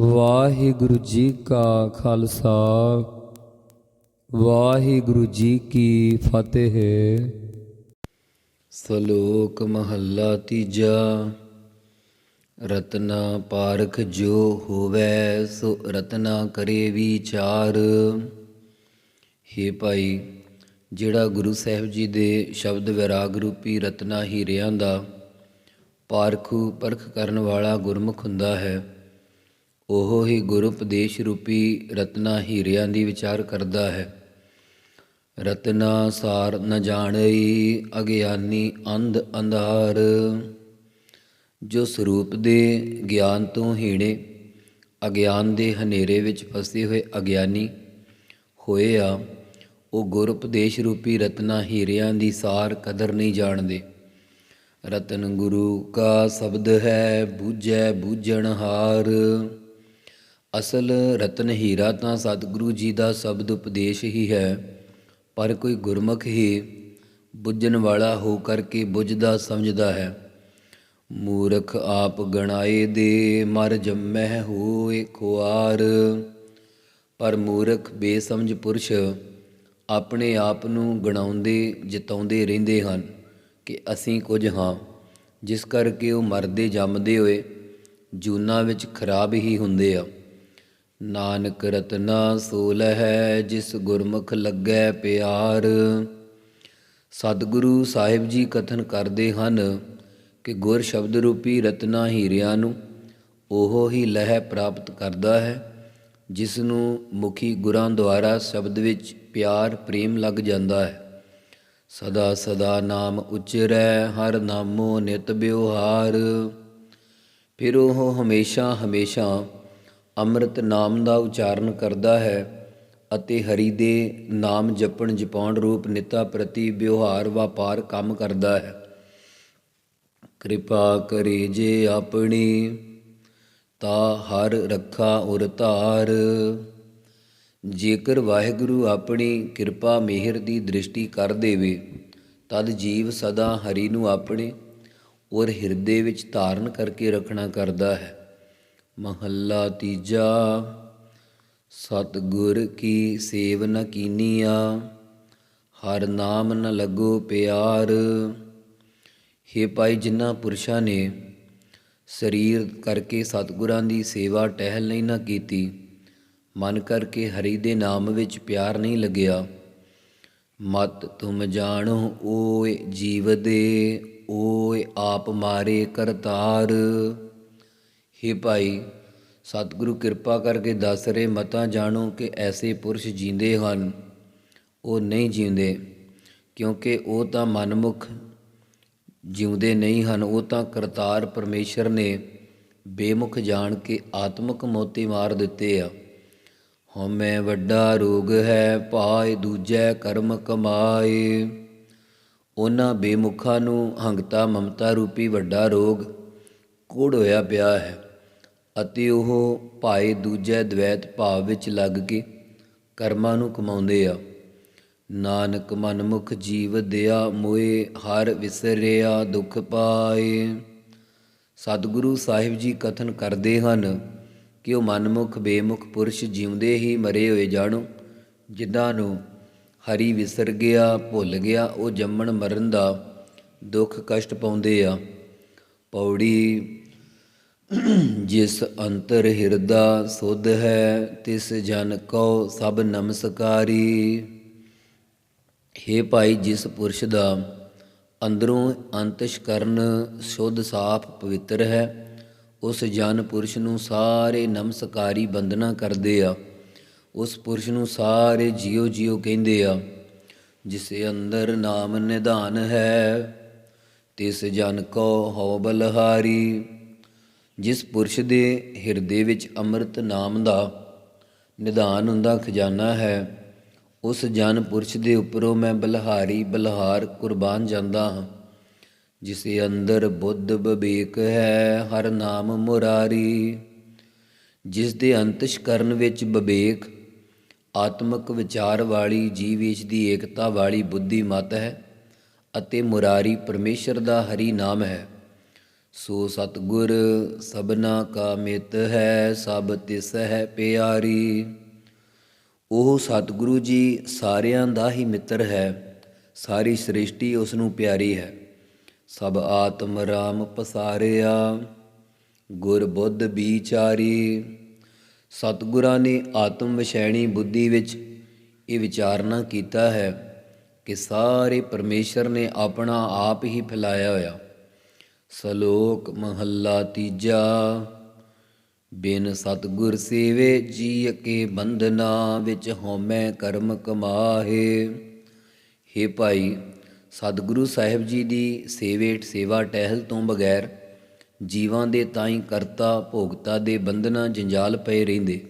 ਵਾਹਿਗੁਰੂ ਜੀ ਕਾ ਖਾਲਸਾ, ਵਾਹਿਗੁਰੂ ਜੀ ਕੀ ਫਤਿਹ। ਸ਼ਲੋਕ ਮਹੱਲਾ ਤੀਜਾ, ਰਤਨਾ ਪਾਰਖ ਜੋ ਹੋਵੇ, ਸੋ ਰਤਨਾ ਕਰੇ ਵਿਚਾਰ। ਹੇ ਭਾਈ, ਜਿਹੜਾ ਗੁਰੂ ਸਾਹਿਬ ਜੀ ਦੇ ਸ਼ਬਦ ਵਿਰਾਗ ਰੂਪੀ ਰਤਨਾ ਹੀਰਿਆਂ ਦਾ ਪਾਰਖੂ ਪਰਖ ਕਰਨ ਵਾਲਾ ਗੁਰਮੁਖ ਹੁੰਦਾ ਹੈ ਉਹ ਹੀ ਗੁਰੂ ਉਪਦੇਸ਼ ਰੂਪੀ ਰਤਨਾ ਹੀਰਿਆਂ ਦੀ ਵਿਚਾਰ ਕਰਦਾ ਹੈ। ਰਤਨਾ ਸਾਰ ਨ ਜਾਣਈ ਅਗਿਆਨੀ ਅੰਧ ਅੰਧਾਰ। ਜੋ ਸਰੂਪ ਦੇ ਗਿਆਨ ਤੋਂ ਹੀਣੇ, ਅਗਿਆਨ ਦੇ ਹਨੇਰੇ ਵਿੱਚ ਫਸੇ ਹੋਏ ਅਗਿਆਨੀ ਹੋਏ ਆ ਉਹ ਗੁਰ ਉਪਦੇਸ਼ ਰੂਪੀ ਰਤਨਾ ਹੀਰਿਆਂ ਦੀ ਸਾਰ ਕਦਰ ਨਹੀਂ ਜਾਣਦੇ। ਰਤਨ ਗੁਰੂ ਕਾ ਸ਼ਬਦ ਹੈ, ਬੂਝੈ ਬੂਝਣ ਹਾਰ ਅਸਲ ਰਤਨ ਹੀਰਾ ਤਾਂ ਸਤਿਗੁਰੂ ਜੀ ਦਾ ਸ਼ਬਦ ਉਪਦੇਸ਼ ਹੀ ਹੈ, ਪਰ ਕੋਈ ਗੁਰਮੁਖ ਹੀ ਬੁੱਝਣ ਵਾਲਾ ਹੋ ਕਰਕੇ ਬੁੱਝਦਾ ਸਮਝਦਾ ਹੈ। ਮੂਰਖ ਆਪ ਗਣਾਏ ਦੇ, ਮਰ ਜੰਮਹਿ ਹੋਏ ਖੁਆਰ। ਪਰ ਮੂਰਖ ਬੇਸਮਝ ਪੁਰਸ਼ ਆਪਣੇ ਆਪ ਨੂੰ ਗਣਾਉਂਦੇ, ਜਿਤਾਉਂਦੇ ਰਹਿੰਦੇ ਹਨ ਕਿ ਅਸੀਂ ਕੁਝ ਹਾਂ, ਜਿਸ ਕਰਕੇ ਉਹ ਮਰਦੇ ਜੰਮਦੇ ਹੋਏ ਜੂਨਾ ਵਿੱਚ ਖਰਾਬ ਹੀ ਹੁੰਦੇ ਆ। ਨਾਨਕ ਰਤਨਾ ਸੋਲ ਹੈ ਜਿਸ ਗੁਰਮੁਖ ਲੱਗੈ ਪਿਆਰ। ਸਤਿਗੁਰੂ ਸਾਹਿਬ ਜੀ ਕਥਨ ਕਰਦੇ ਹਨ ਕਿ ਗੁਰ ਸ਼ਬਦ ਰੂਪੀ ਰਤਨਾ ਹੀਰਿਆਂ ਨੂੰ ਉਹ ਹੀ ਲਹਿ ਪ੍ਰਾਪਤ ਕਰਦਾ ਹੈ, ਜਿਸ ਨੂੰ ਮੁਖੀ ਗੁਰਾਂ ਦੁਆਰਾ ਸ਼ਬਦ ਵਿੱਚ ਪਿਆਰ ਪ੍ਰੇਮ ਲੱਗ ਜਾਂਦਾ ਹੈ। ਸਦਾ ਸਦਾ ਨਾਮ ਉਚਰੈ, ਹਰ ਨਾਮੋ ਨਿਤ ਬਿਵਹਾਰ ਫਿਰ ਉਹ ਹਮੇਸ਼ਾ ਹਮੇਸ਼ਾ ਅੰਮ੍ਰਿਤ ਨਾਮ ਦਾ ਉਚਾਰਨ ਕਰਦਾ ਹੈ ਅਤੇ ਹਰੀ ਦੇ ਨਾਮ ਜਪਣ ਜਪਾਉਣ ਰੂਪ ਨਿਤਾ ਪ੍ਰਤੀ ਵਿਵਹਾਰ ਵਪਾਰ ਕੰਮ ਕਰਦਾ ਹੈ। ਕਿਰਪਾ ਕਰੇ ਜੇ ਆਪਣੀ, ਤਾ ਹਰ ਰੱਖਾ ਉਰ ਧਾਰ। ਜੇਕਰ ਵਾਹਿਗੁਰੂ ਆਪਣੀ ਕਿਰਪਾ ਮਿਹਰ ਦੀ ਦ੍ਰਿਸ਼ਟੀ ਕਰ ਦੇਵੇ, ਤਦ ਜੀਵ ਸਦਾ ਹਰੀ ਨੂੰ ਆਪਣੇ ਔਰ ਹਿਰਦੇ ਵਿੱਚ ਧਾਰਨ ਕਰਕੇ ਰੱਖਣਾ ਕਰਦਾ ਹੈ। ਮਹੱਲਾ ਤੀਜਾ, ਸਤਿਗੁਰ ਕੀ ਸੇਵ ਨ ਕੀਨੀਆ, ਹਰ ਨਾਮ ਨ ਲੱਗੋ ਪਿਆਰ। ਹੇ ਭਾਈ ਜਿਨ੍ਹਾਂ ਪੁਰਸ਼ਾਂ ਨੇ ਸਰੀਰ ਕਰਕੇ ਸਤਿਗੁਰਾਂ ਦੀ ਸੇਵਾ ਟਹਿਲ ਨਹੀਂ ਨਾ ਕੀਤੀ, ਮਨ ਕਰਕੇ ਹਰੀ ਦੇ ਨਾਮ ਵਿੱਚ ਪਿਆਰ ਨਹੀਂ ਲੱਗਿਆ, ਮਤ ਤੁਮ ਜਾਣੋ ਓਏ ਜੀਵ ਦੇ, ਓਏ ਆਪ ਮਾਰੇ ਕਰਤਾਰ। ਹੇ ਭਾਈ, ਸਤਿਗੁਰੂ ਕਿਰਪਾ ਕਰਕੇ ਦੱਸ ਰਹੇ ਮਤਾਂ ਜਾਣੋ ਕਿ ਐਸੇ ਪੁਰਸ਼ ਜੀਂਦੇ ਹਨ, ਉਹ ਨਹੀਂ ਜੀਉਂਦੇ ਕਿਉਂਕਿ ਉਹ ਤਾਂ ਮਨਮੁਖ ਜਿਉਂਦੇ ਨਹੀਂ ਹਨ, ਉਹ ਤਾਂ ਕਰਤਾਰ ਪਰਮੇਸ਼ਰ ਨੇ ਬੇਮੁਖ ਜਾਣ ਕੇ ਆਤਮਿਕ ਮੋਤੀ ਮਾਰ ਦਿੱਤੇ ਆ। ਹਉਮੈ ਵੱਡਾ ਰੋਗ ਹੈ ਭਾਏ ਦੂਜੈ ਕਰਮ ਕਮਾਏ। ਉਹਨਾਂ ਬੇਮੁਖਾਂ ਨੂੰ ਹੰਗਤਾ ਮਮਤਾ ਰੂਪੀ ਵੱਡਾ ਰੋਗ ਕੋੜ ਹੋਇਆ ਪਿਆ ਹੈ। ਅਤੇ ਉਹ ਭਾਏ ਦੂਜੇ ਦ્વੈਤ ਭਾਵ ਵਿੱਚ ਲੱਗ ਕੇ ਕਰਮਾਂ ਨੂੰ ਕਮਾਉਂਦੇ ਆ। ਨਾਨਕ ਮਨਮੁਖ ਜੀਵ ਦਿਆ ਮੋਏ, ਹਰ ਵਿਸਰਿਆ ਦੁਖ ਪਾਏ। ਸਤਿਗੁਰੂ ਸਾਹਿਬ ਜੀ ਕਥਨ ਕਰਦੇ ਹਨ ਕਿ ਉਹ ਮਨਮੁਖ, ਬੇਮੁਖ ਪੁਰਸ਼ ਜਿਉਂਦੇ ਹੀ ਮਰੇ ਹੋਏ ਜਾਣੋ। ਜਿਨ੍ਹਾਂ ਨੂੰ ਹਰੀ ਵਿਸਰ ਗਿਆ, ਭੁੱਲ ਗਿਆ, ਉਹ ਜੰਮਣ ਮਰਨ ਦਾ ਦੁੱਖ ਕਸ਼ਟ ਪਾਉਂਦੇ ਆ। ਪੌੜੀ ਜਿਸ ਅੰਤਰ ਹਿਰਦਾ ਸੁਧ ਹੈ, ਤਿਸ ਜਨ ਕੋ ਸਭ ਨਮਸਕਾਰੀ। हे ਭਾਈ ਜਿਸ ਪੁਰਸ਼ ਦਾ ਅੰਦਰੋਂ ਅੰਤਸ਼ਕਰਨ ਸ਼ੁੱਧ ਸਾਫ਼ ਪਵਿੱਤਰ ਹੈ, ਉਸ ਜਨ ਪੁਰਸ਼ ਨੂੰ ਸਾਰੇ ਨਮਸਕਾਰੀ ਬੰਦਨਾ ਕਰਦੇ ਆ। ਉਸ ਪੁਰਸ਼ ਨੂੰ ਸਾਰੇ ਜੀਉ ਜੀਉ ਕਹਿੰਦੇ ਆ, ਜਿਸ ਅੰਦਰ ਨਾਮ ਨਿਧਾਨ ਹੈ, ਤਿਸ ਜਨ ਕੋ ਹਉ ਬਲਹਾਰੀ। ਜਿਸ ਪੁਰਸ਼ ਦੇ ਹਿਰਦੇ ਵਿੱਚ ਅੰਮ੍ਰਿਤ ਨਾਮ ਦਾ ਨਿਧਾਨ ਹੁੰਦਾ ਖਜ਼ਾਨਾ ਹੈ, ਉਸ ਜਨ ਪੁਰਸ਼ ਦੇ ਉੱਪਰੋਂ ਮੈਂ ਬਲਹਾਰੀ ਬਲਹਾਰ ਕੁਰਬਾਨ ਜਾਂਦਾ ਹਾਂ। ਜਿਸੇ ਅੰਦਰ ਬੁੱਧ ਵਿਵੇਕ ਹੈ, ਹਰ ਨਾਮ ਮੁਰਾਰੀ। ਜਿਸ ਦੇ ਅੰਤਸ਼ਕਰਨ ਵਿੱਚ ਵਿਵੇਕ ਆਤਮਿਕ ਵਿਚਾਰ ਵਾਲੀ ਜੀਵੇਸ਼ ਦੀ ਏਕਤਾ ਵਾਲੀ ਬੁੱਧੀ ਮਤ ਹੈ ਅਤੇ ਮੁਰਾਰੀ ਪਰਮੇਸ਼ਰ ਦਾ ਹਰੀ ਨਾਮ ਹੈ। ਸੋ ਸਤਗੁਰ ਸਭਨਾ ਕਾ ਮਿਤ ਹੈ, ਸਭ ਤਿਸ ਹੈ ਪਿਆਰੀ। ਉਹ ਸਤਿਗੁਰੂ ਜੀ ਸਾਰਿਆਂ ਦਾ ਹੀ ਮਿੱਤਰ ਹੈ, ਸਾਰੀ ਸ੍ਰਿਸ਼ਟੀ ਉਸ ਨੂੰ ਪਿਆਰੀ ਹੈ। ਸਭ ਆਤਮ ਰਾਮ ਪਸਾਰਿਆ, ਗੁਰ ਬੁੱਧ ਵਿਚਾਰੀ। ਸਤਿਗੁਰਾਂ ਨੇ ਆਤਮ ਵਿਸ਼ੈਣੀ ਬੁੱਧੀ ਵਿੱਚ ਇਹ ਵਿਚਾਰਨਾ ਕੀਤਾ ਹੈ ਕਿ ਸਾਰੇ ਪਰਮੇਸ਼ਰ ਨੇ ਆਪਣਾ ਆਪ ਹੀ ਫੈਲਾਇਆ ਹੋਇਆ। ਸਲੋਕ ਮਹੱਲਾ ਤੀਜਾ। ਬਿਨ ਸਤਗੁਰ ਸੇਵੇ ਜੀ ਕੇ ਬੰਧਨਾ ਵਿੱਚ ਹੋਮੈ ਕਰਮ ਕਮਾਹੇ। हे ਭਾਈ, ਸਤਿਗੁਰੂ ਸਾਹਿਬ ਜੀ ਦੀ ਸੇਵੇ ਸੇਵਾ ਟਹਿਲ ਤੋਂ ਬਗੈਰ ਜੀਵਾਂ ਦੇ ਤਾਈਂ ਕਰਤਾ ਭੋਗਤਾ ਦੇ ਬੰਧਨਾਂ ਜੰਜਾਲ ਪਏ ਰਹਿੰਦੇ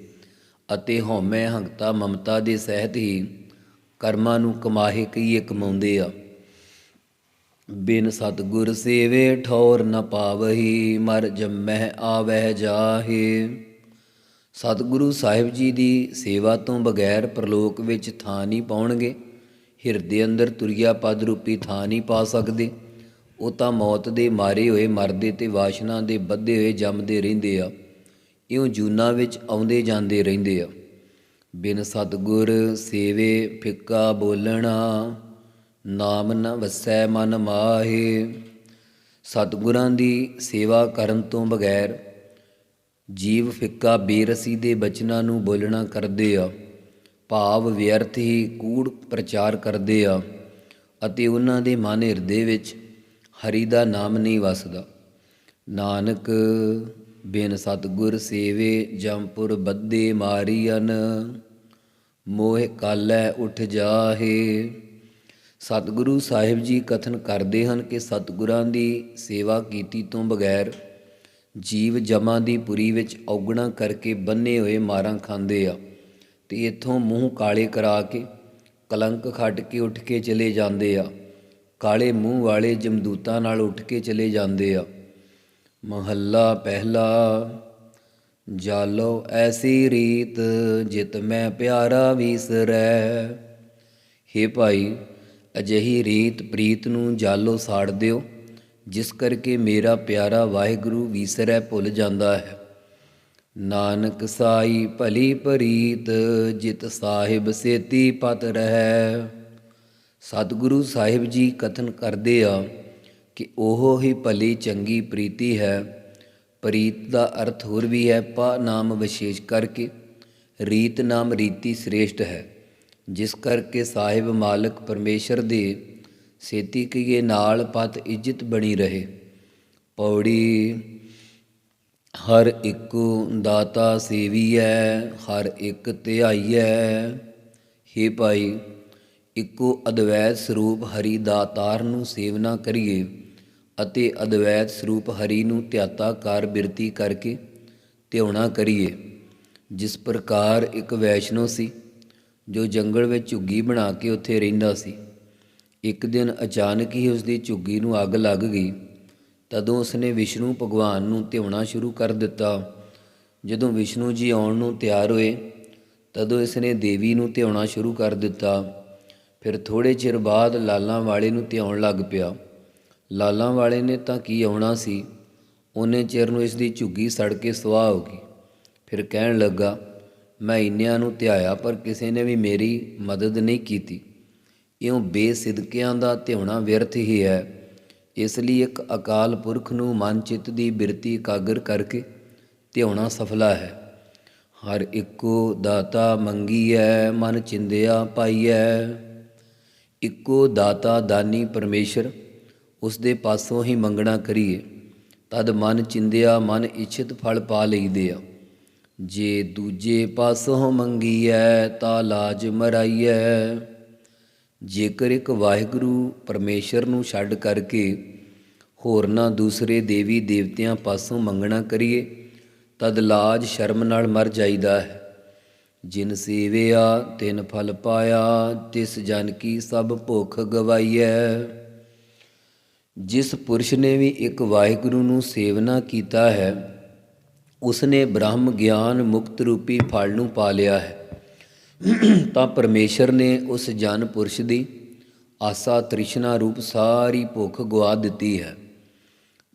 ਅਤੇ ਹਉਮੈ ਹੰਗਤਾ ਮਮਤਾ ਦੇ ਸਹਿਤ ਹੀ ਕਰਮਾਂ ਨੂੰ ਕਮਾਹੇ ਕਈਏ ਕਮਾਉਂਦੇ ਆ। ਬਿਨ ਸਤਗੁਰ ਸੇਵੇ ਠੌਰ ਨ ਪਾਵਹੀ, ਮਰ ਜੰਮਹਿ ਆਵਹਿ ਜਾਹੇ। ਸਤਿਗੁਰੂ ਸਾਹਿਬ ਜੀ ਦੀ ਸੇਵਾ ਤੋਂ ਬਗੈਰ ਪ੍ਰਲੋਕ ਵਿੱਚ ਥਾਂ ਨਹੀਂ ਪਾਉਣਗੇ, ਹਿਰਦੇ ਅੰਦਰ ਤੁਰਿਆ ਪਦ ਰੂਪੀ ਥਾਂ ਨਹੀਂ ਪਾ ਸਕਦੇ। ਉਹ ਤਾਂ ਮੌਤ ਦੇ ਮਾਰੇ ਹੋਏ ਮਰਦੇ ਤੇ ਵਾਸ਼ਨਾ ਦੇ ਬੱਧੇ ਹੋਏ ਜੰਮਦੇ ਰਹਿੰਦੇ ਆ, ਇਉਂ ਜੂਨਾ ਵਿੱਚ ਆਉਂਦੇ ਜਾਂਦੇ ਰਹਿੰਦੇ ਆ। ਬਿਨ ਸਤਗੁਰ ਸੇਵੇ ਫਿੱਕਾ ਬੋਲਣਾ। ਨਾਮ ਨ ਵਸੈ ਮਨ ਮਾਹੇ। ਸਤਿਗੁਰਾਂ ਦੀ ਸੇਵਾ ਕਰਨ ਤੋਂ ਬਗੈਰ ਜੀਵ ਫਿੱਕਾ ਬੇਰਸੀ ਦੇ ਬਚਨਾਂ ਨੂੰ ਬੋਲਣਾ ਕਰਦੇ ਆ। ਭਾਵ ਵਿਅਰਥ ਹੀ ਕੂੜ ਪ੍ਰਚਾਰ ਕਰਦੇ ਆ ਅਤੇ ਉਹਨਾਂ ਦੇ ਮਨ ਹਿਰਦੇ ਵਿੱਚ ਹਰੀ ਦਾ ਨਾਮ ਨਹੀਂ ਵਸਦਾ। ਨਾਨਕ, ਬਿਨ ਸਤਗੁਰ ਸੇਵੇ ਜੰਪੁਰ ਬੱਦੇ ਮਾਰੀਅਨ, ਮੋਹ ਕਾਲੈ ਉੱਠ ਜਾਹੇ। ਸਤਿਗੁਰੂ ਸਾਹਿਬ ਜੀ ਕਥਨ ਕਰਦੇ ਹਨ ਕਿ ਸਤਿਗੁਰਾਂ ਦੀ ਸੇਵਾ ਕੀਤੀ ਤੋਂ ਬਗੈਰ ਜੀਵ ਜਮਾਂ ਦੀ ਪੁਰੀ ਵਿੱਚ ਔਗਣਾ ਕਰਕੇ ਬੰਨੇ ਹੋਏ ਮਾਰਾਂ ਖਾਂਦੇ ਆ। ਤੇ ਇੱਥੋਂ ਮੂੰਹ ਕਾਲੇ ਕਰਾ ਕੇ, ਕਲੰਕ ਖੱਟ ਕੇ ਉੱਠ ਕੇ ਚਲੇ ਜਾਂਦੇ ਆ। ਕਾਲੇ ਮੂੰਹ ਵਾਲੇ ਜਮਦੂਤਾਂ ਨਾਲ ਉੱਠ ਕੇ ਚਲੇ ਜਾਂਦੇ ਆ। ਮਹੱਲਾ ਪਹਿਲਾ, ਜਾਲੋ ਐਸੀ ਰੀਤ ਜਿਤ ਮੈਂ ਪਿਆਰਾ ਵਿਸਰੈ। ਹੇ ਭਾਈ ਅਜਿਹੀ ਰੀਤ ਪ੍ਰੀਤ ਨੂੰ ਜਾਲੋ ਸਾੜ ਦਿਓ, ਜਿਸ ਕਰਕੇ ਮੇਰਾ ਪਿਆਰਾ ਵਾਹਿਗੁਰੂ ਵੀਸਰੈ ਭੁੱਲ ਜਾਂਦਾ ਹੈ। ਨਾਨਕ ਸਾਈ ਭਲੀ ਪ੍ਰੀਤ, ਜਿਤ ਸਾਹਿਬ ਸੇਤੀ ਪਤ ਰਹਿ। ਸਤਿਗੁਰੂ ਸਾਹਿਬ ਜੀ ਕਥਨ ਕਰਦੇ ਆ ਕਿ ਉਹ ਹੀ ਭਲੀ ਚੰਗੀ ਪ੍ਰੀਤੀ ਹੈ। ਪ੍ਰੀਤ ਦਾ ਅਰਥ ਹੋਰ ਵੀ ਹੈ, ਪਾ ਨਾਮ ਵਿਸ਼ੇਸ਼ ਕਰਕੇ। ਰੀਤ ਨਾਮ ਰੀਤੀ ਸ੍ਰੇਸ਼ਟ ਹੈ। ਜਿਸ ਕਰਕੇ ਸਾਹਿਬ ਮਾਲਕ ਪਰਮੇਸ਼ਰ ਦੇ ਸੇਤੀ ਕੀਏ ਨਾਲ ਪਤ ਇੱਜ਼ਤ ਬਣੀ ਰਹੇ। ਪੌੜੀ, ਹਰ ਇੱਕੋ ਦਾਤਾ ਸੇਵੀਐ, ਹਰ ਇੱਕ ਧਿਆਈਐ। ਹੇ ਭਾਈ, ਇੱਕੋ ਅਦਵੈਤ ਸਰੂਪ ਹਰੀ ਦਾਤਾਰ ਨੂੰ ਸੇਵਨਾ ਕਰੀਏ ਅਤੇ ਅਦਵੈਤ ਸਰੂਪ ਹਰੀ ਨੂੰ ਧਿਆਤਾ ਕਾਰ ਬਿਰਤੀ ਕਰਕੇ ਧਿਆਉਣਾ ਕਰੀਏ। ਜਿਸ ਪ੍ਰਕਾਰ ਇੱਕ ਵੈਸ਼ਨੋ ਸੀ ਜੋ ਜੰਗਲ ਵਿੱਚ ਝੁੱਗੀ ਬਣਾ ਕੇ ਉੱਥੇ ਰਹਿੰਦਾ ਸੀ। ਇੱਕ ਦਿਨ ਅਚਾਨਕ ਹੀ ਉਸ ਦੀ ਝੁੱਗੀ ਨੂੰ ਅੱਗ ਲੱਗ ਗਈ। ਤਦੋਂ ਉਸਨੇ ਵਿਸ਼ਨੂੰ ਭਗਵਾਨ ਨੂੰ ਧਿਆਉਣਾ ਸ਼ੁਰੂ ਕਰ ਦਿੱਤਾ। ਜਦੋਂ ਵਿਸ਼ਨੂੰ ਜੀ ਆਉਣ ਨੂੰ ਤਿਆਰ ਹੋਏ, ਤਦੋਂ ਇਸਨੇ ਦੇਵੀ ਨੂੰ ਧਿਆਉਣਾ ਸ਼ੁਰੂ ਕਰ ਦਿੱਤਾ। ਫਿਰ ਥੋੜੇ ਚਿਰ ਬਾਅਦ ਲਾਲਾਂ ਵਾਲੇ ਨੂੰ ਧਿਆਉਣ ਲੱਗ ਪਿਆ। ਲਾਲਾਂ ਵਾਲੇ ਨੇ ਤਾਂ ਕੀ ਆਉਣਾ ਸੀ? ਉਹਨੇ ਚਿਰ ਨੂੰ ਇਸ ਦੀ ਝੁੱਗੀ ਸੜ ਕੇ ਸੁਆਹ ਹੋ ਗਈ। ਫਿਰ ਕਹਿਣ ਲੱਗਾ ਮੈਂ ਇੰਨਿਆਂ ਨੂੰ ਧਿਆਇਆ, ਪਰ ਕਿਸੇ ਨੇ ਵੀ ਮੇਰੀ ਮਦਦ ਨਹੀਂ ਕੀਤੀ। ਇਉਂ ਬੇਸਿਦਕਿਆਂ ਦਾ ਧਿਆਉਣਾ ਵਿਅਰਥ ਹੀ ਹੈ। ਇਸ ਲਈ ਇੱਕ ਅਕਾਲ ਪੁਰਖ ਨੂੰ ਮਨ ਚਿੱਤ ਦੀ ਬਿਰਤੀ ਇਕਾਗਰ ਕਰਕੇ ਧਿਆਉਣਾ ਸਫਲਾ ਹੈ। ਹਰ ਇੱਕੋ ਦਾਤਾ ਮੰਗੀਐ, ਮਨ ਚਿੰਦਿਆ ਪਾਈਐ। ਇੱਕੋ ਦਾਤਾ ਦਾਨੀ ਪਰਮੇਸ਼ਰ, ਉਸ ਦੇ ਪਾਸੋਂ ਹੀ ਮੰਗਣਾ ਕਰੀਏ। ਤਦ ਮਨ ਚਿੰਦਿਆ, ਮਨ ਇਛਿਤ ਫਲ ਪਾ ਲਈਦੇ ਆ। ਜੇ ਦੂਜੇ ਪਾਸੋਂ ਮੰਗੀਐ ਤਾਂ ਲਾਜ ਮਰਾਈਐ। ਜੇਕਰ ਇੱਕ ਵਾਹਿਗੁਰੂ ਪਰਮੇਸ਼ਰ ਨੂੰ ਛੱਡ ਕਰਕੇ ਹੋਰਨਾਂ ਦੂਸਰੇ ਦੇਵੀ ਦੇਵਤਿਆਂ ਪਾਸੋਂ ਮੰਗਣਾ ਕਰੀਏ, ਤਦ ਲਾਜ ਸ਼ਰਮ ਨਾਲ ਮਰ ਜਾਈਦਾ ਹੈ। ਜਿਨ ਸੇਵਿਆ, ਤਿਨ ਫਲ ਪਾਇਆ, ਤਿਸ ਜਨ ਕੀ ਸਭ ਭੁੱਖ ਗਵਾਈਐ। ਜਿਸ ਪੁਰਸ਼ ਨੇ ਵੀ ਇੱਕ ਵਾਹਿਗੁਰੂ ਨੂੰ ਸੇਵਨਾ ਕੀਤਾ ਹੈ ਉਸਨੇ ਬ੍ਰਹਮ ਗਿਆਨ ਮੁਕਤ ਰੂਪੀ ਫਲ ਨੂੰ ਪਾ ਲਿਆ ਹੈ। ਤਾਂ ਪਰਮੇਸ਼ਰ ਨੇ ਉਸ ਜਨ ਪੁਰਸ਼ ਦੀ ਆਸਾ ਤ੍ਰਿਸ਼ਨਾ ਰੂਪ ਸਾਰੀ ਭੁੱਖ ਗਵਾ ਦਿੱਤੀ ਹੈ।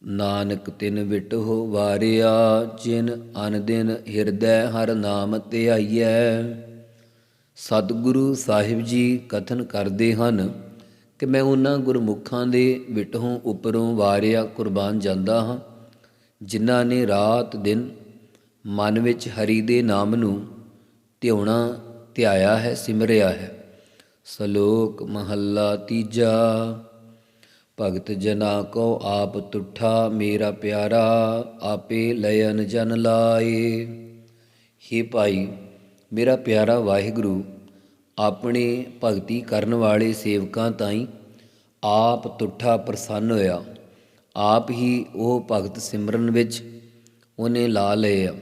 ਨਾਨਕ ਤਿਨ ਵਿਟਹੁ ਵਾਰਿਆ ਚਿਨ ਅਨ ਦਿਨ ਹਿਰਦੈ ਹਰ ਨਾਮ ਧਿਆਈਐ ਸਤਿਗੁਰੂ ਸਾਹਿਬ ਜੀ ਕਥਨ ਕਰਦੇ ਹਨ ਕਿ ਮੈਂ ਉਹਨਾਂ ਗੁਰਮੁਖਾਂ ਦੇ ਵਿਟਹੋਂ ਉੱਪਰੋਂ ਵਾਰਿਆ ਕੁਰਬਾਨ ਜਾਂਦਾ ਹਾਂ। ਜਿਨ੍ਹਾਂ ਨੇ ਰਾਤ ਦਿਨ ਮਨ ਵਿੱਚ ਹਰੀ ਦੇ ਨਾਮ ਨੂੰ ਧਿਉਣਾ ਧਿਆਇਆ ਹੈ, ਸਿਮਰਿਆ ਹੈ। ਸ਼ਲੋਕ ਮਹੱਲਾ ਤੀਜਾ, ਭਗਤ ਜਨਾ ਕੋ ਆਪ ਤੁਠਾ, ਮੇਰਾ ਪਿਆਰਾ, ਆਪੇ ਲਯਨ ਜਨ ਲਾਏ। ਹੇ ਭਾਈ, ਮੇਰਾ ਪਿਆਰਾ ਵਾਹਿਗੁਰੂ, ਆਪਣੇ ਭਗਤੀ ਕਰਨ ਵਾਲੇ ਸੇਵਕਾਂ ਤਾਈਂ ਆਪ ਤੁਠਾ ਪ੍ਰਸੰਨ ਹੋਇਆ। ਆਪ ਹੀ ਉਹ ਭਗਤ ਸਿਮਰਨ ਵਿੱਚ ਉਹਨੇ ਲਾ ਲਏ ਆ।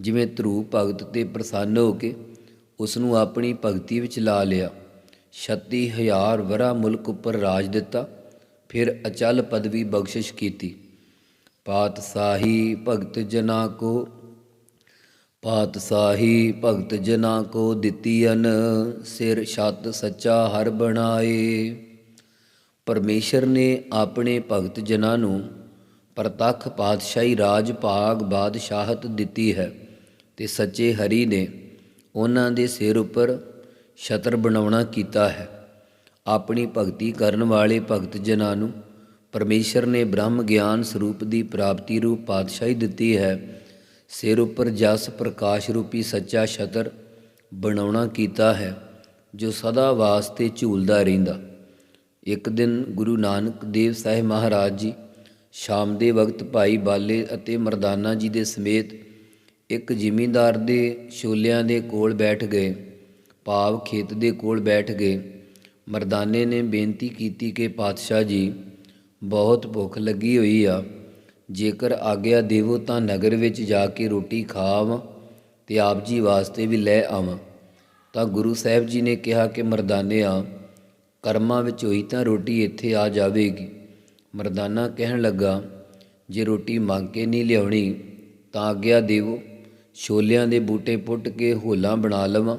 ਜਿਵੇਂ ਧਰੂ ਭਗਤ ਤੇ ਪ੍ਰਸੰਨ ਹੋ ਕੇ ਉਸ ਨੂੰ ਆਪਣੀ ਭਗਤੀ ਵਿੱਚ ਲਾ ਲਿਆ। 36000 ਵਰਾ ਮੁਲਕ ਉੱਪਰ ਰਾਜ ਦਿੱਤਾ, ਫਿਰ ਅਚਲ ਪਦਵੀ ਬਖਸ਼ਿਸ਼ ਕੀਤੀ। ਪਾਤਸ਼ਾਹੀ ਭਗਤ ਜਨਾ ਕੋ, ਪਾਤਸ਼ਾਹੀ ਭਗਤ ਜਨਾ ਕੋ ਦਿੱਤੀਨ ਸਿਰ ਛੱਤ ਸੱਚਾ ਹਰ ਬਣਾਏ। ਪਰਮੇਸ਼ਰ ਨੇ ਆਪਣੇ ਭਗਤ ਜਨਾਂ ਨੂੰ ਪ੍ਰਤੱਖ ਪਾਤਸ਼ਾਹੀ ਰਾਜ ਭਾਗ ਬਾਦਸ਼ਾਹਤ ਦਿੱਤੀ ਹੈ ਤੇ ਸੱਚੇ ਹਰੀ ਨੇ ਉਹਨਾਂ ਦੇ ਸਿਰ ਉੱਪਰ ਛਤਰ ਬਣਾਉਣਾ ਕੀਤਾ ਹੈ। ਆਪਣੀ ਭਗਤੀ ਕਰਨ ਵਾਲੇ ਭਗਤ ਜਨਾਂ ਨੂੰ ਪਰਮੇਸ਼ਰ ਨੇ ਬ੍ਰਹਮ ਗਿਆਨ ਸਰੂਪ ਦੀ ਪ੍ਰਾਪਤੀ ਰੂਪ ਪਾਤਸ਼ਾਹੀ ਦਿੱਤੀ ਹੈ। ਸਿਰ ਉੱਪਰ ਜਸ ਪ੍ਰਕਾਸ਼ ਰੂਪੀ ਸੱਚਾ ਛਤਰ ਬਣਾਉਣਾ ਕੀਤਾ ਹੈ, ਜੋ ਸਦਾ ਵਾਸਤੇ ਝੂਲਦਾ ਰਹਿੰਦਾ। ਇੱਕ ਦਿਨ ਗੁਰੂ ਨਾਨਕ ਦੇਵ ਸਾਹਿਬ ਮਹਾਰਾਜ ਜੀ ਸ਼ਾਮ ਦੇ ਵਕਤ ਭਾਈ ਬਾਲੇ ਅਤੇ ਮਰਦਾਨਾ ਜੀ ਦੇ ਸਮੇਤ ਇੱਕ ਜ਼ਿਮੀਂਦਾਰ ਦੇ ਛੋਲਿਆਂ ਦੇ ਕੋਲ ਬੈਠ ਗਏ, ਭਾਵ ਖੇਤ ਦੇ ਕੋਲ ਬੈਠ ਗਏ। ਮਰਦਾਨੇ ਨੇ ਬੇਨਤੀ ਕੀਤੀ ਕਿ ਪਾਤਸ਼ਾਹ ਜੀ, ਬਹੁਤ ਭੁੱਖ ਲੱਗੀ ਹੋਈ ਆ, ਜੇਕਰ ਆਗਿਆ ਦੇਵੋ ਤਾਂ ਨਗਰ ਵਿੱਚ ਜਾ ਕੇ ਰੋਟੀ ਖਾਵਾਂ ਤੇ ਆਪ ਜੀ ਵਾਸਤੇ ਵੀ ਲੈ ਆਵਾਂ। ਤਾਂ ਗੁਰੂ ਸਾਹਿਬ ਜੀ ਨੇ ਕਿਹਾ ਕਿ ਮਰਦਾਨੇ ਆ ਕਰਮਾਂ ਵਿੱਚ ਹੋਈ ਤਾਂ ਰੋਟੀ ਇੱਥੇ ਆ ਜਾਵੇਗੀ। ਮਰਦਾਨਾ ਕਹਿਣ ਲੱਗਾ, ਜੇ ਰੋਟੀ ਮੰਗ ਕੇ ਨਹੀਂ ਲਿਆਉਣੀ, ਤਾਂ ਆਗਿਆ ਦੇਵੋ। ਛੋਲਿਆਂ ਦੇ ਬੂਟੇ ਪੁੱਟ ਕੇ ਹੋਲਾਂ ਬਣਾ ਲਵਾਂ।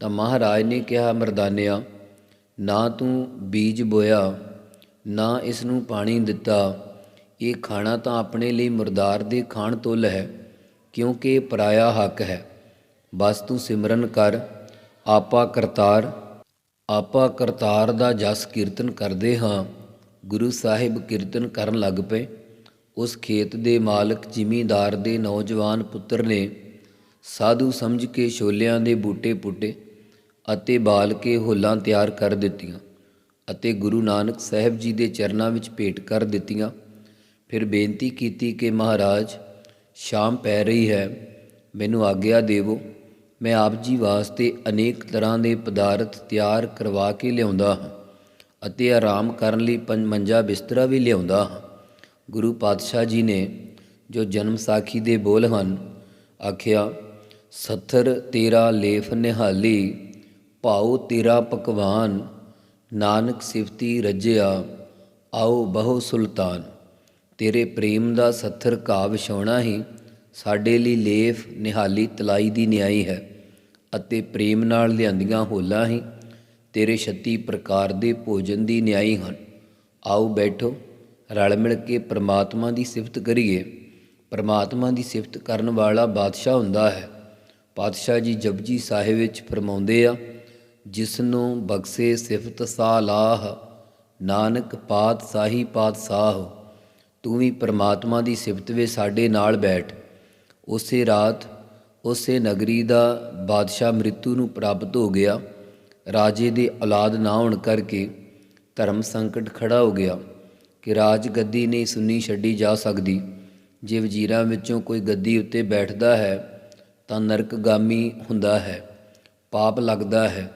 ਤਾਂ ਮਹਾਰਾਜ ਨੇ ਕਿਹਾ, ਮਰਦਾਨਿਆ, ਨਾ ਤੂੰ ਬੀਜ ਬੋਇਆ, ਨਾ ਇਸ ਨੂੰ ਪਾਣੀ ਦਿੱਤਾ। ਇਹ ਖਾਣਾ ਤਾਂ ਆਪਣੇ ਲਈ ਮੁਰਦਾਰ ਦੇ ਖਾਣ ਤੁੱਲ ਹੈ, ਕਿਉਂਕਿ ਇਹ ਪਰਾਇਆ ਹੱਕ ਹੈ। ਬਸ ਤੂੰ ਸਿਮਰਨ ਕਰ, ਆਪਾ ਕਰਤਾਰ ਆਪਾਂ ਕਰਤਾਰ ਦਾ ਜਸ ਕੀਰਤਨ ਕਰਦੇ ਹਾਂ, ਗੁਰੂ ਸਾਹਿਬ ਕੀਰਤਨ ਕਰਨ ਲੱਗ ਪਏ। ਉਸ ਖੇਤ ਦੇ ਮਾਲਕ ਜ਼ਿਮੀਂਦਾਰ ਦੇ ਨੌਜਵਾਨ ਪੁੱਤਰ ਨੇ ਸਾਧੂ ਸਮਝ ਕੇ ਛੋਲਿਆਂ ਦੇ ਬੂਟੇ ਪੁੱਟੇ ਅਤੇ ਬਾਲ ਕੇ ਹੋਲਾਂ ਤਿਆਰ ਕਰ ਦਿੱਤੀਆਂ ਅਤੇ ਗੁਰੂ ਨਾਨਕ ਸਾਹਿਬ ਜੀ ਦੇ ਚਰਨਾਂ ਵਿੱਚ ਭੇਟ ਕਰ ਦਿੱਤੀਆਂ। ਫਿਰ ਬੇਨਤੀ ਕੀਤੀ ਕਿ ਮਹਾਰਾਜ, ਸ਼ਾਮ ਪੈ ਰਹੀ ਹੈ, ਮੈਨੂੰ ਆਗਿਆ ਦੇਵੋ। ਮੈਂ ਆਪ ਜੀ ਵਾਸਤੇ ਅਨੇਕ ਤਰ੍ਹਾਂ ਦੇ ਪਦਾਰਥ ਤਿਆਰ ਕਰਵਾ ਕੇ ਲਿਆਉਂਦਾ ਹਾਂ ਅਤੇ ਆਰਾਮ ਕਰਨ ਲਈ ਪੰਜ ਮੰਜਾ ਬਿਸਤਰਾ ਵੀ ਲਿਆਉਂਦਾ ਹਾਂ। ਗੁਰੂ ਪਾਤਸ਼ਾਹ ਜੀ ਨੇ ਜੋ ਜਨਮ ਸਾਖੀ ਦੇ ਬੋਲ ਹਨ, ਆਖਿਆ, ਸੱਥਰ ਤੇਰਾ ਲੇਫ ਨਿਹਾਲੀ, ਭਾਉ ਤੇਰਾ ਪਕਵਾਨ, ਨਾਨਕ ਸਿਫਤੀ ਰਜਿਆ, ਆਓ ਬਹੁ ਸੁਲਤਾਨ। ਤੇਰੇ ਪ੍ਰੇਮ ਦਾ ਸੱਥਰ ਘਾ ਵਿਛਾਉਣਾ ਹੀ ਸਾਡੇ ਲਈ ਲੇਫ ਨਿਹਾਲੀ, ਤਲਾਈ ਦੀ ਨਿਆਈ ਹੈ ਅਤੇ ਪ੍ਰੇਮ ਨਾਲ ਲਿਆਂਦੀਆਂ ਹੋਲਾਂ ਹੀ ਤੇਰੇ 36 ਪ੍ਰਕਾਰ ਦੇ ਭੋਜਨ ਦੀ ਨਿਆਈ ਹਨ। ਆਓ ਬੈਠੋ, ਰਲ ਮਿਲ ਕੇ ਪ੍ਰਮਾਤਮਾ ਦੀ ਸਿਫਤ ਕਰੀਏ। ਪ੍ਰਮਾਤਮਾ ਦੀ ਸਿਫਤ ਕਰਨ ਵਾਲਾ ਬਾਦਸ਼ਾਹ ਹੁੰਦਾ ਹੈ। ਪਾਤਸ਼ਾਹ ਜੀ ਜਪਜੀ ਸਾਹਿਬ ਵਿੱਚ ਫਰਮਾਉਂਦੇ ਆ ਜਿਸ ਨੂੰ ਬਖਸ਼ੇ ਸਿਫਤ ਸਾਲਾਹ, ਨਾਨਕ ਪਾਤਸ਼ਾਹੀ ਪਾਤਸ਼ਾਹ ਤੂੰ ਵੀ ਪ੍ਰਮਾਤਮਾ ਦੀ ਸਿਫਤ ਵਿੱਚ ਸਾਡੇ ਨਾਲ ਬੈਠ। ਉਸੇ ਰਾਤ ਉਸੇ ਨਗਰੀ ਦਾ ਬਾਦਸ਼ਾਹ ਮ੍ਰਿਤੂ ਨੂੰ ਪ੍ਰਾਪਤ ਹੋ ਗਿਆ। ਰਾਜੇ ਦੇ ਔਲਾਦ ਨਾ ਹੋਣ ਕਰਕੇ ਧਰਮ ਸੰਕਟ ਖੜਾ ਹੋ ਗਿਆ ਕਿ ਰਾਜ ਗੱਦੀ ਨਹੀਂ ਸੁਣੀ ਛੱਡੀ ਜਾ ਸਕਦੀ। ਜੇ ਵਜ਼ੀਰਾਂ ਵਿੱਚੋਂ ਕੋਈ ਗੱਦੀ ਉੱਤੇ ਬੈਠਦਾ ਹੈ ਤਾਂ ਨਰਕਗਾਮੀ ਹੁੰਦਾ ਹੈ, ਪਾਪ ਲੱਗਦਾ ਹੈ,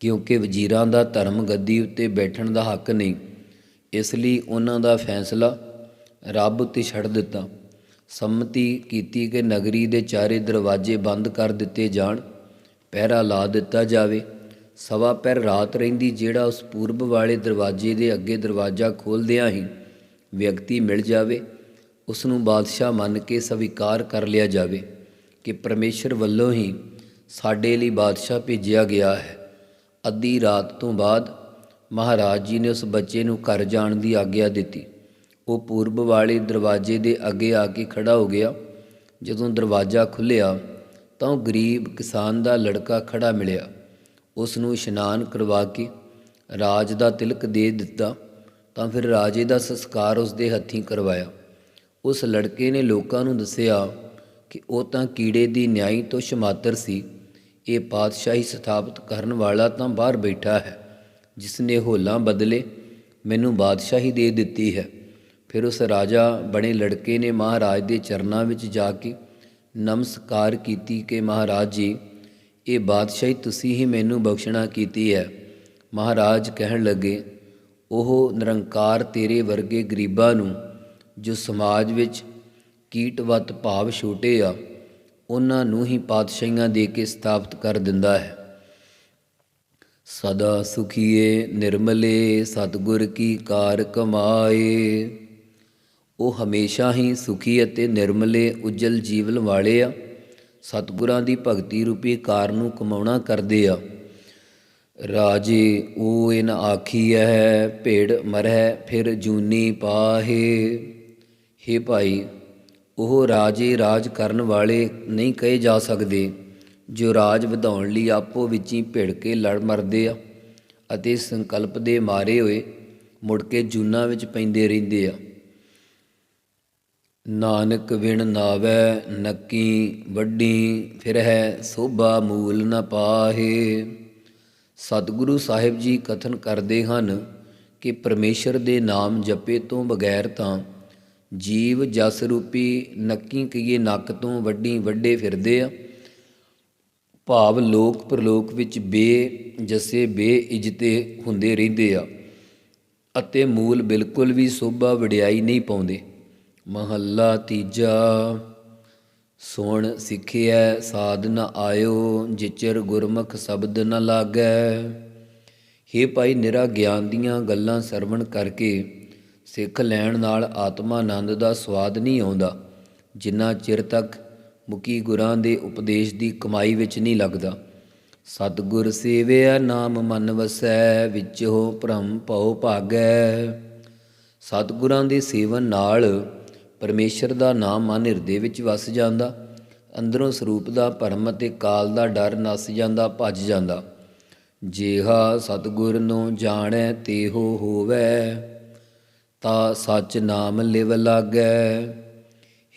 ਕਿਉਂਕਿ ਵਜ਼ੀਰਾਂ ਦਾ ਧਰਮ ਗੱਦੀ ਉੱਤੇ ਬੈਠਣ ਦਾ ਹੱਕ ਨਹੀਂ। ਇਸ ਲਈ ਉਹਨਾਂ ਦਾ ਫੈਸਲਾ ਰੱਬ ਉੱਤੇ ਛੱਡ ਦਿੱਤਾ। ਸੰਮਤੀ ਕੀਤੀ ਕਿ ਨਗਰੀ ਦੇ ਚਾਰੇ ਦਰਵਾਜ਼ੇ ਬੰਦ ਕਰ ਦਿੱਤੇ ਜਾਣ, ਪਹਿਰਾ ਲਾ ਦਿੱਤਾ ਜਾਵੇ। ਸਵਾ ਪੈਰ ਰਾਤ ਰਹਿੰਦੀ ਜਿਹੜਾ ਉਸ ਪੂਰਬ ਵਾਲੇ ਦਰਵਾਜ਼ੇ ਦੇ ਅੱਗੇ ਦਰਵਾਜ਼ਾ ਖੋਲਦਿਆਂ ਹੀ ਵਿਅਕਤੀ ਮਿਲ ਜਾਵੇ ਉਸ ਨੂੰ ਬਾਦਸ਼ਾਹ ਮੰਨ ਕੇ ਸਵੀਕਾਰ ਕਰ ਲਿਆ ਜਾਵੇ ਕਿ ਪਰਮੇਸ਼ਰ ਵੱਲੋਂ ਹੀ ਸਾਡੇ ਲਈ ਬਾਦਸ਼ਾਹ ਭੇਜਿਆ ਗਿਆ ਹੈ। ਅੱਧੀ ਰਾਤ ਤੋਂ ਬਾਅਦ ਮਹਾਰਾਜ ਜੀ ਨੇ ਉਸ ਬੱਚੇ ਨੂੰ ਘਰ ਜਾਣ ਦੀ ਆਗਿਆ ਦਿੱਤੀ। ਉਹ ਪੂਰਬ ਵਾਲੇ ਦਰਵਾਜ਼ੇ ਦੇ ਅੱਗੇ ਆ ਕੇ ਖੜਾ ਹੋ ਗਿਆ। ਜਦੋਂ ਦਰਵਾਜ਼ਾ ਖੁੱਲ੍ਹਿਆ ਤਾਂ ਉਹ ਗਰੀਬ ਕਿਸਾਨ ਦਾ ਲੜਕਾ ਖੜਾ ਮਿਲਿਆ। ਉਸ ਨੂੰ ਇਸ਼ਨਾਨ ਕਰਵਾ ਕੇ ਰਾਜ ਦਾ ਤਿਲਕ ਦੇ ਦਿੱਤਾ ਤਾਂ ਫਿਰ ਰਾਜੇ ਦਾ ਸੰਸਕਾਰ ਉਸ ਦੇ ਹੱਥੀਂ ਕਰਵਾਇਆ। ਉਸ ਲੜਕੇ ਨੇ ਲੋਕਾਂ ਨੂੰ ਦੱਸਿਆ ਕਿ ਉਹ ਤਾਂ ਕੀੜੇ ਦੀ ਨਿਆਈ ਤੋਂ ਸ਼ਮਾਤਰ ਸੀ। ਇਹ ਪਾਤਸ਼ਾਹੀ ਸਥਾਪਿਤ ਕਰਨ ਵਾਲਾ ਤਾਂ ਬਾਹਰ ਬੈਠਾ ਹੈ। ਜਿਸ ਨੇ ਹੋਲਾਂ ਬਦਲੇ ਮੈਨੂੰ ਬਾਦਸ਼ਾਹੀ ਦੇ ਦਿੱਤੀ ਹੈ। ਫਿਰ ਉਸ ਰਾਜਾ ਬਣੇ ਲੜਕੇ ਨੇ ਮਹਾਰਾਜ ਦੇ ਚਰਨਾਂ ਵਿੱਚ ਜਾ ਕੇ ਨਮਸਕਾਰ ਕੀਤੀ ਕਿ ਮਹਾਰਾਜ ਜੀ, ਇਹ ਬਾਦਸ਼ਾਹੀ ਤੁਸੀਂ ਹੀ ਮੈਨੂੰ ਬਖਸ਼ਣਾ ਕੀਤੀ ਹੈ। ਮਹਾਰਾਜ ਕਹਿਣ ਲੱਗੇ, ਉਹ ਨਿਰੰਕਾਰ ਤੇਰੇ ਵਰਗੇ ਗਰੀਬਾਂ ਨੂੰ ਜੋ ਸਮਾਜ ਵਿੱਚ ਕੀਟਵਤ ਭਾਵ ਛੋਟੇ ਆ, ਉਹਨਾਂ ਨੂੰ ਹੀ ਪਾਤਸ਼ਾਹੀਆਂ ਦੇ ਕੇ ਸਥਾਪਿਤ ਕਰ ਦਿੰਦਾ ਹੈ। ਸਦਾ ਸੁਖੀਏ ਨਿਰਮਲੇ ਸਤਗੁਰ ਕੀ ਕਾਰ ਕਮਾਏ। ਉਹ ਹਮੇਸ਼ਾ ਹੀ ਸੁਖੀ ਅਤੇ ਨਿਰਮਲੇ, ਉਜਲ ਜੀਵਨ ਵਾਲੇ ਆ। ਸਤਿਗੁਰਾਂ ਦੀ ਭਗਤੀ ਰੂਪੀ ਕਾਰ ਨੂੰ ਕਮਾਉਣਾ ਕਰਦੇ ਆ। ਰਾਜੇ, ਉਹ ਇਨ ਆਖੀ ਹੈ ਭੇੜ ਮਰਹਿ, ਫਿਰ ਜੂਨੀ ਪਾਹੇ। ਹੇ ਭਾਈ, ਉਹ ਰਾਜੇ ਰਾਜ ਕਰਨ ਵਾਲੇ ਨਹੀਂ ਕਹੇ ਜਾ ਸਕਦੇ। ਜੋ ਰਾਜ ਵਧਾਉਣ ਲਈ ਆਪੋ ਵਿੱਚ ਹੀ ਭਿੜ ਕੇ ਲੜ ਮਰਦੇ ਆ ਅਤੇ ਸੰਕਲਪ ਦੇ ਮਾਰੇ ਹੋਏ ਮੁੜ ਕੇ ਜੂਨਾ ਵਿੱਚ ਪੈਂਦੇ ਰਹਿੰਦੇ ਆ। ਨਾਨਕ ਵਿਣ ਨਾਵੈ, ਨੱਕੀ ਵੱਡੀ ਫਿਰਹਿ, ਸੋਭਾ ਮੂਲ ਨ ਪਾਹੇ। ਸਤਿਗੁਰੂ ਸਾਹਿਬ ਜੀ ਕਥਨ ਕਰਦੇ ਹਨ ਕਿ ਪਰਮੇਸ਼ਰ ਦੇ ਨਾਮ ਜਪੇ ਤੋਂ ਬਗੈਰ ਤਾਂ ਜੀਵ ਜਸ ਰੂਪੀ ਨੱਕੀ ਕਈਏ ਨੱਕ ਤੋਂ ਵੱਡੀ ਵੱਡੇ ਫਿਰਦੇ ਆ। ਭਾਵ ਲੋਕ ਪ੍ਰਲੋਕ ਵਿੱਚ ਬੇ ਜਸੇ ਬੇ ਇਜਤੇ ਹੁੰਦੇ ਰਹਿੰਦੇ ਆ ਅਤੇ ਮੂਲ ਬਿਲਕੁਲ ਵੀ ਸੋਭਾ ਵਡਿਆਈ ਨਹੀਂ ਪਾਉਂਦੇ। ਮਹੱਲਾ ਤੀਜਾ, ਸੁਣ ਸਿੱਖਿਐ ਸਾਧ ਨ ਆਇਓ, ਜਿਚਰ ਗੁਰਮੁਖ ਸ਼ਬਦ ਨ ਲਾਗੈ। हे ਭਾਈ ਨਿਰਾ ਗਿਆਨ ਦੀਆਂ ਗੱਲਾਂ ਸਰਵਣ ਕਰਕੇ ਸਿੱਖ ਲੈਣ ਨਾਲ ਆਤਮਾ ਆਨੰਦ ਦਾ ਸਵਾਦ ਨਹੀਂ ਆਉਂਦਾ, ਜਿੰਨਾ ਚਿਰ ਤੱਕ ਮੁਕੀ ਗੁਰਾਂ ਦੇ ਉਪਦੇਸ਼ ਦੀ ਕਮਾਈ ਵਿੱਚ ਨਹੀਂ ਲੱਗਦਾ। ਸਤਿਗੁਰ ਸੇਵਿਆ ਨਾਮ ਮਨ ਵਸੈ, ਵਿੱਚ ਹੋ ਭ੍ਰਮ ਭਉ ਭਾਗੈ। ਸਤਿਗੁਰਾਂ ਦੇ ਸੇਵਨ ਨਾਲ ਪਰਮੇਸ਼ਰ ਦਾ ਨਾਮ ਮਨ ਹਿਰਦੇ ਵਿੱਚ ਵਸ ਜਾਂਦਾ, ਅੰਦਰੋਂ ਸਰੂਪ ਦਾ ਭਰਮ ਅਤੇ ਕਾਲ ਦਾ ਡਰ ਨਸ ਜਾਂਦਾ, ਭੱਜ ਜਾਂਦਾ। ਜੇਹਾ ਸਤਿਗੁਰ ਨੂੰ ਜਾਣੈ, ਤੇਹੋ ਹੋਵੈ, ਤਾ ਸੱਚ ਨਾਮ ਲਿਵ ਲਾਗੈ।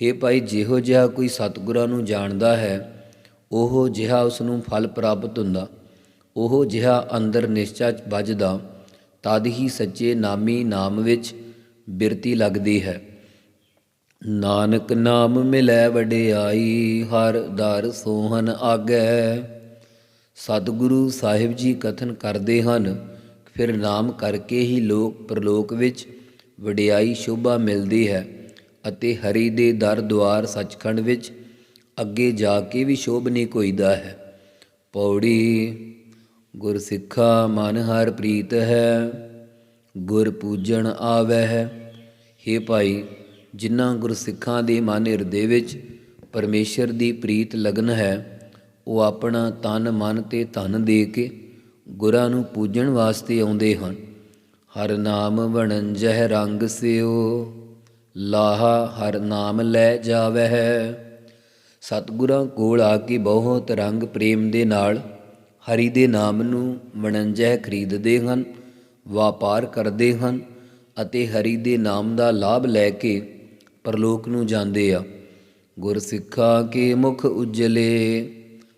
हे ਭਾਈ, ਜਿਹੋ ਜਿਹਾ ਕੋਈ ਸਤਿਗੁਰਾਂ ਨੂੰ ਜਾਣਦਾ ਹੈ, ਉਹ ਜਿਹਾ ਉਸ ਨੂੰ ਫਲ ਪ੍ਰਾਪਤ ਹੁੰਦਾ। ਉਹ ਜਿਹਾ ਅੰਦਰ ਨਿਸ਼ਚਾ ਚ ਵੱਜਦਾ, ਤਦ ਹੀ ਸੱਚੇ ਨਾਮੀ ਨਾਮ ਵਿੱਚ ਬਿਰਤੀ ਲੱਗਦੀ ਹੈ। ਨਾਨਕ ਨਾਮ ਮਿਲੈ ਵਡਿਆਈ, ਹਰ ਦਰ ਸੋਹਨ ਆਗੈ। ਸਤਿਗੁਰੂ ਸਾਹਿਬ ਜੀ ਕਥਨ ਕਰਦੇ ਹਨ, ਫਿਰ ਨਾਮ ਕਰਕੇ ਹੀ ਲੋਕ ਪ੍ਰਲੋਕ ਵਿੱਚ ਵਡਿਆਈ ਸ਼ੋਭਾ ਮਿਲਦੀ ਹੈ ਅਤੇ ਹਰੀ ਦੇ ਦਰ ਦੁਆਰ ਸੱਚਖੰਡ ਵਿੱਚ ਅੱਗੇ ਜਾ ਕੇ ਵੀ ਸ਼ੋਭਨੀ ਕੋਈਦਾ ਹੈ। ਪੌੜੀ ਗੁਰ ਸਿੱਖਾ ਮਨ ਹਰ ਪ੍ਰੀਤ ਹੈ, ਗੁਰ ਪੂਜਣ ਆਵੈ ਹੈ। हे ਭਾਈ ਜਿਨ੍ਹਾਂ ਗੁਰਸਿੱਖਾਂ ਦੇ ਮਨ ਹਿਰਦੇ ਵਿੱਚ ਪਰਮੇਸ਼ਰ ਦੀ ਪ੍ਰੀਤ ਲਗਨ ਹੈ, ਉਹ ਆਪਣਾ ਤਨ, ਮਨ ਤੇ ਧਨ ਦੇ ਕੇ ਗੁਰਾਂ ਨੂੰ ਪੂਜਣ ਵਾਸਤੇ ਆਉਂਦੇ ਹਨ। ਹਰ ਨਾਮ ਵਣੰਜਹ ਰੰਗ ਸਿਓ, ਲਾਹਾ ਹਰ ਨਾਮ ਲੈ ਜਾਵੈ ਸਤਿਗੁਰਾਂ ਕੋਲ ਆ ਕੇ ਬਹੁਤ ਰੰਗ ਪ੍ਰੇਮ ਦੇ ਨਾਲ ਹਰੀ ਦੇ ਨਾਮ ਨੂੰ ਵਣੰਜਹ ਖਰੀਦਦੇ ਹਨ, ਵਪਾਰ ਕਰਦੇ ਹਨ ਅਤੇ ਹਰੀ ਦੇ ਨਾਮ ਦਾ ਲਾਭ ਲੈ ਕੇ ਪਰਲੋਕ ਨੂੰ ਜਾਂਦੇ ਆ। ਗੁਰ ਸਿੱਖਾ ਕੇ ਮੁਖ ਉਜਲੇ,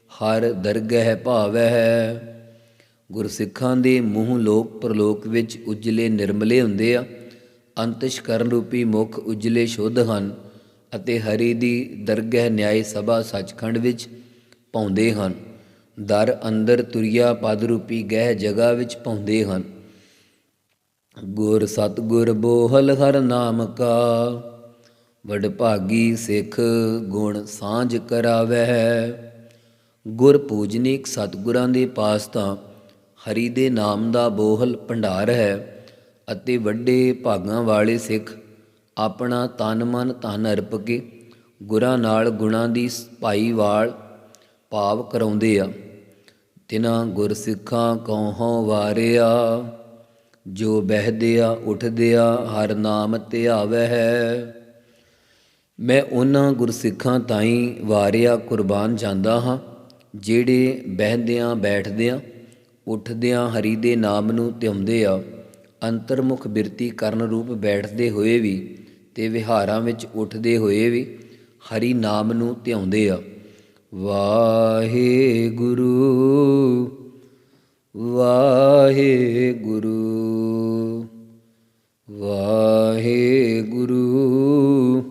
ਹਰ ਦਰਗਹਿ ਭਾਵੈ ਗੁਰ ਸਿੱਖਾਂ ਦੇ ਮੂੰਹ ਲੋਕ ਪਰਲੋਕ ਵਿੱਚ ਉਜਲੇ ਨਿਰਮਲੇ ਹੁੰਦੇ ਆ। ਅੰਤਸ਼ਕਰਨ ਰੂਪੀ ਮੁਖ ਉਜਲੇ ਸ਼ੁੱਧ ਹਨ ਅਤੇ ਹਰੀ ਦੀ ਦਰਗਹਿ ਨਿਆਏ ਸਭਾ ਸੱਚਖੰਡ ਵਿੱਚ ਪਾਉਂਦੇ ਹਨ। ਦਰ ਅੰਦਰ ਤੁਰਿਆ ਪਦ ਰੂਪੀ ਗਹਿ ਜਗ੍ਹਾ ਵਿੱਚ ਪਾਉਂਦੇ ਹਨ। ਗੁਰ ਸਤਗੁਰ ਬੋਹਲ ਹਰ ਨਾਮ ਕਾ। ਵਡ ਭਾਗੀ ਸਿੱਖ ਗੁਣ ਸਾਂਝ ਕਰਾਵੈ। ਗੁਰ ਪੂਜਨੀਕ ਸਤਿਗੁਰਾਂ ਦੇ ਪਾਸ ਤਾਂ ਹਰੀ ਦੇ ਨਾਮ ਦਾ ਬੋਹਲ ਭੰਡਾਰ ਹੈ ਅਤੇ ਵੱਡੇ ਭਾਗਾਂ ਵਾਲੇ ਸਿੱਖ ਆਪਣਾ ਤਨ ਮਨ ਧਨ ਅਰਪ ਕੇ ਗੁਰਾਂ ਨਾਲ ਗੁਣਾਂ ਦੀ ਭਾਈਵਾਲ ਭਾਵ ਕਰਾਉਂਦੇ ਆ। ਤਿਨਾਂ ਗੁਰਸਿੱਖਾਂ ਸਿੱਖਾਂ ਕਉ ਵਾਰਿਆ, ਜੋ ਬਹਿਦਿਆ, ਉੱਠਦਿਆ ਹਰ ਨਾਮ ਧਿਆਵੈ ਹੈ। ਮੈਂ ਉਹਨਾਂ ਗੁਰਸਿੱਖਾਂ ਤਾਈਂ ਵਾਰਿਆ ਕੁਰਬਾਨ ਜਾਂਦਾ ਹਾਂ, ਜਿਹੜੇ ਬਹਿੰਦਿਆਂ ਬੈਠਦਿਆਂ, ਉੱਠਦਿਆਂ ਹਰੀ ਦੇ ਨਾਮ ਨੂੰ ਧਿਆਉਂਦੇ ਆ, ਅੰਤਰਮੁਖ ਬਿਰਤੀ ਕਰਨ ਰੂਪ ਬੈਠਦੇ ਹੋਏ ਵੀ ਤੇ ਵਿਹਾਰਾਂ ਵਿੱਚ ਉੱਠਦੇ ਹੋਏ ਵੀ ਹਰੀ ਨਾਮ ਨੂੰ ਧਿਆਉਂਦੇ ਆ। ਵਾਹਿਗੁਰੂ ਵਾਹਿਗੁਰੂ ਵਾਹਿਗੁਰੂ। ਵਾਹਿਗੁਰੂ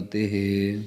ਫਤਿਹ।